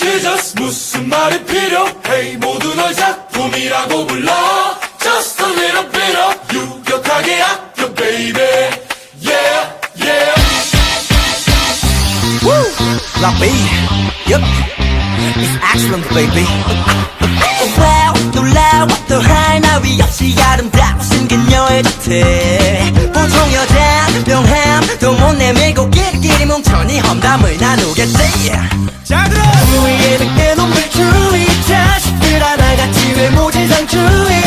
Jesus 무슨 말이 필요해 모두 널 작품이라고 불러 Just a little bit of 유격하게 아껴 baby Yeah yeah La B, yup, it's excellent, baby. wow, 놀라워 또할 나위 없이 아름다워 생긴 여의 곁에 보통 여잔 명 꿈을 나누겠지? 자 들어 우리의 백개 놈들 주위 자식들 하나같이 외모지상 주위